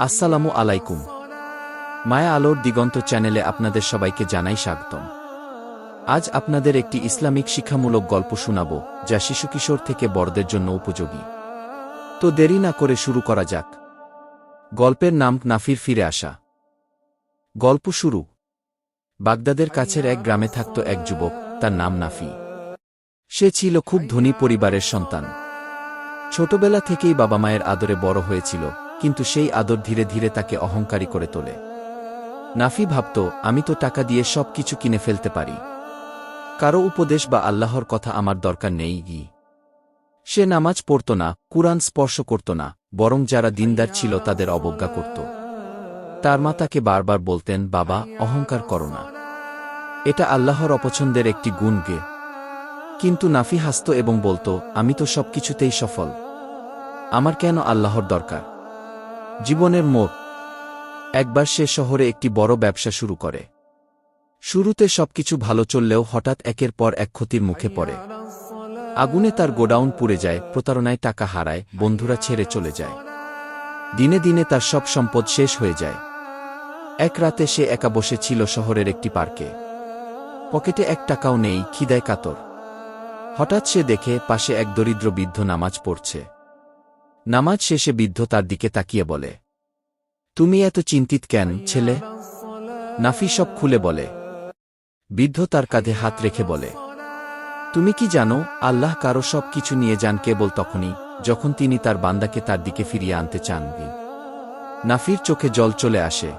আসসালামু আলাইকুম। মায়া আলোর দিগন্ত চ্যানেলে আপনাদের সবাইকে জানাই স্বাগতম। আজ আপনাদের একটি ইসলামিক শিক্ষামূলক গল্প শোনাব, যা শিশু কিশোর থেকে বড়দের জন্য উপযোগী। তো দেরি না করে শুরু করা যাক। গল্পের নাম নাফির ফিরে আসা। গল্প শুরু। বাগদাদের কাছের এক গ্রামে থাকত এক যুবক, তার নাম নাফি। সে ছিল খুব ধনী পরিবারের সন্তান। ছোটবেলা থেকেই বাবা মায়ের আদরে বড় হয়েছিল। কিন্তু সেই আদর ধীরে ধীরে তাকে অহংকারী করে তোলে। নাফি ভাবত, আমি তো টাকা দিয়ে সব কিছু কিনে ফেলতে পারি। কারও উপদেশ বা আল্লাহর কথা আমার দরকার নেই গি সে নামাজ পড়ত না, কুরআন স্পর্শ করত না, বরং যারা দিনদার ছিল তাদের অবজ্ঞা করত। তার মা তাকে বারবার বলতেন, বাবা, অহংকার করো না। এটা আল্লাহর অপছন্দের একটি গুণ গে। কিন্তু নাফি হাসত এবং বলতো, আমি তো সবকিছুতেই সফল। আমার কেন আল্লাহর দরকার? জীবনের মোড়। একবার সে শহরে একটি বড় ব্যবসা শুরু করে। শুরুতে সবকিছু ভালো চললেও হঠাৎ একের পর এক ক্ষতির মুখে পড়ে। আগুনে তার গোডাউন পুড়ে যায়, প্রতারণায় টাকা হারায়, বন্ধুরা ছেড়ে চলে যায়। দিনে দিনে তার সব সম্পদ শেষ হয়ে যায়। এক রাতে সে একা বসে ছিল শহরের একটি পার্কে। পকেটে এক টাকাও নেই, খিদায় কাতর। হঠাৎ সে দেখে পাশে এক দরিদ্র বৃদ্ধ নামাজ পড়ছে। নামাজ শেষে বৃদ্ধ তার দিকে তাকিয়ে বলে, তুমি এত চিন্তিত কেন, ছেলে? নাফি সব খুলে বলে। বৃদ্ধ তার কাঁধে হাত রেখে বলে, তুমি কি জানো, আল্লাহ কারও সব কিছু নিয়ে যান কেবল তখনই, যখন তিনি তার বান্দাকে তার দিকে ফিরিয়ে আনতে চান। নাফির চোখে জল চলে আসে।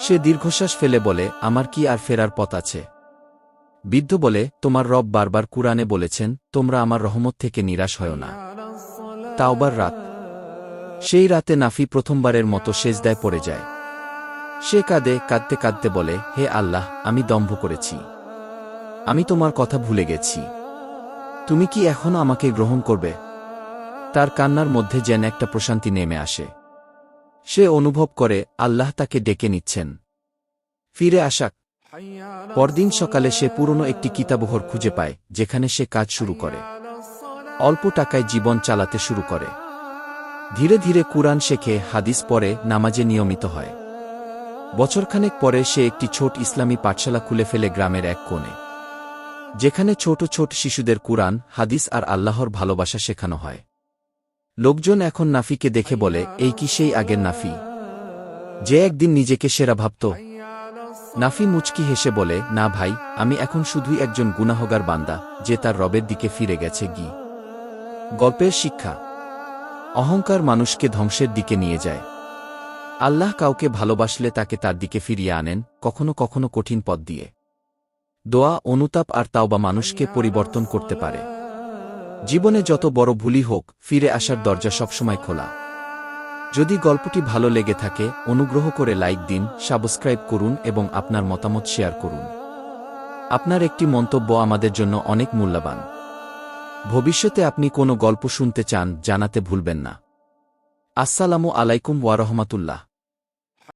সে দীর্ঘশ্বাস ফেলে বলে, আমার কি আর ফেরার পথ আছে? বৃদ্ধ বলে, তোমার রব বারবার কুরআনে বলেছেন, তোমরা আমার রহমত থেকে নিরাশ হয় না। তাওবার রাত। সেই রাতে নাফি প্রথমবারের মতো সেজদায় পড়ে যায়। সে কাঁদে, কাঁদতে কাঁদতে বলে, হে আল্লাহ, আমি দম্ভ করেছি। আমি তোমার কথা ভুলে গেছি। তুমি কি এখনও আমাকে গ্রহণ করবে? তার কান্নার মধ্যে যেন একটা প্রশান্তি নেমে আসে। সে অনুভব করে, আল্লাহ তাকে ডেকে নিচ্ছেন। ফিরে আসাক। পরদিন সকালে সে পুরনো একটি কিতাবহর খুঁজে পায়, যেখানে সে কাজ শুরু করে। অল্প টাকায় জীবন চালাতে শুরু করে। ধীরে ধীরে কুরআন শেখে, হাদিস পড়ে, নামাজে নিয়মিত হয়। বছরখানেক পরে সে একটি ছোট ইসলামী পাঠশালা খুলে ফেলে গ্রামের এক কোণে। যেখানে ছোট ছোট শিশুদের কুরআন, হাদিস আর আল্লাহর ভালোবাসা শেখানো হয়। লোকজন এখন নাফিকে দেখে বলে, এই কি সেই আগের নাফি? যে একদিন নিজেকে সেরা ভাবত। নাফি মুচকি হেসে বলে, না ভাই, আমি এখন শুধুই একজন গুনাহগার বান্দা, যে তার রবের দিকে ফিরে গেছে গি। গল্পের শিক্ষা। অহংকার মানুষকে ধ্বংসের দিকে নিয়ে যায়। আল্লাহ কাউকে ভালোবাসলে তাকে তার দিকে ফিরিয়ে আনেন, কখনো কখনো কঠিন পথ দিয়ে। দোয়া, অনুতাপ আর তাওবা মানুষকে পরিবর্তন করতে পারে। জীবনে যত বড় ভুলই হোক, ফিরে আসার দরজা সবসময় খোলা। যদি গল্পটি ভালো লেগে থাকে, অনুগ্রহ করে লাইক দিন, সাবস্ক্রাইব করুন এবং আপনার মতামত শেয়ার করুন। আপনার একটি মন্তব্য আমাদের জন্য অনেক মূল্যবান। ভবিষ্যতে আপনি কোনো গল্প শুনতে চান জানাতে ভুলবেন না। আসসালামু আলাইকুম ওয়ারহমাতুল্লাহ